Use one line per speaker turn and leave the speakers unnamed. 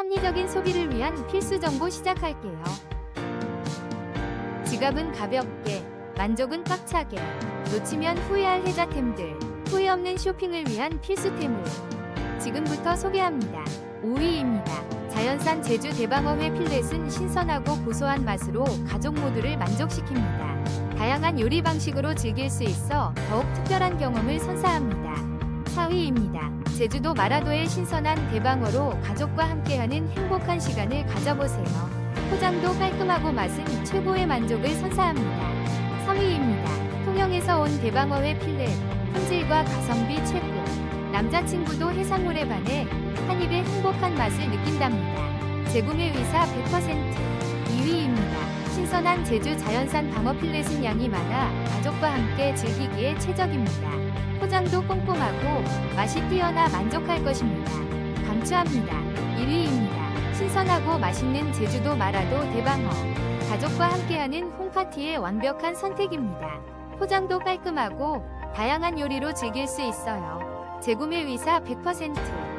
합리적인 소비를 위한 필수 정보 시작할게요. 지갑은 가볍게, 만족은 꽉차게, 놓치면 후회할 혜자템들, 후회 없는 쇼핑을 위한 필수템을 지금부터 소개합니다. 5위입니다. 자연산 제주 대방어회 필렛은 신선하고 고소한 맛으로 가족 모두를 만족시킵니다. 다양한 요리 방식으로 즐길 수 있어 더욱 특별한 경험을 선사합니다. 4위입니다. 제주도 마라도의 신선한 대방어로 가족과 함께하는 행복한 시간을 가져보세요. 포장도 깔끔하고 맛은 최고의 만족을 선사합니다. 3위입니다. 통영에서 온 대방어회 필렛, 품질과 가성비 최고. 남자친구도 해산물에 반해 한 입의 행복한 맛을 느낀답니다. 재구매 의사 100%. 2위입니다. 신선한 제주 자연산 방어 필렛은 양이 많아 가족과 함께 즐기기에 최적입니다. 포장도 꼼꼼하고 맛이 뛰어나 만족할 것입니다. 강추합니다. 1위입니다. 신선하고 맛있는 제주도 마라도 대방어. 가족과 함께하는 홈파티의 완벽한 선택입니다. 포장도 깔끔하고 다양한 요리로 즐길 수 있어요. 재구매 의사 100%.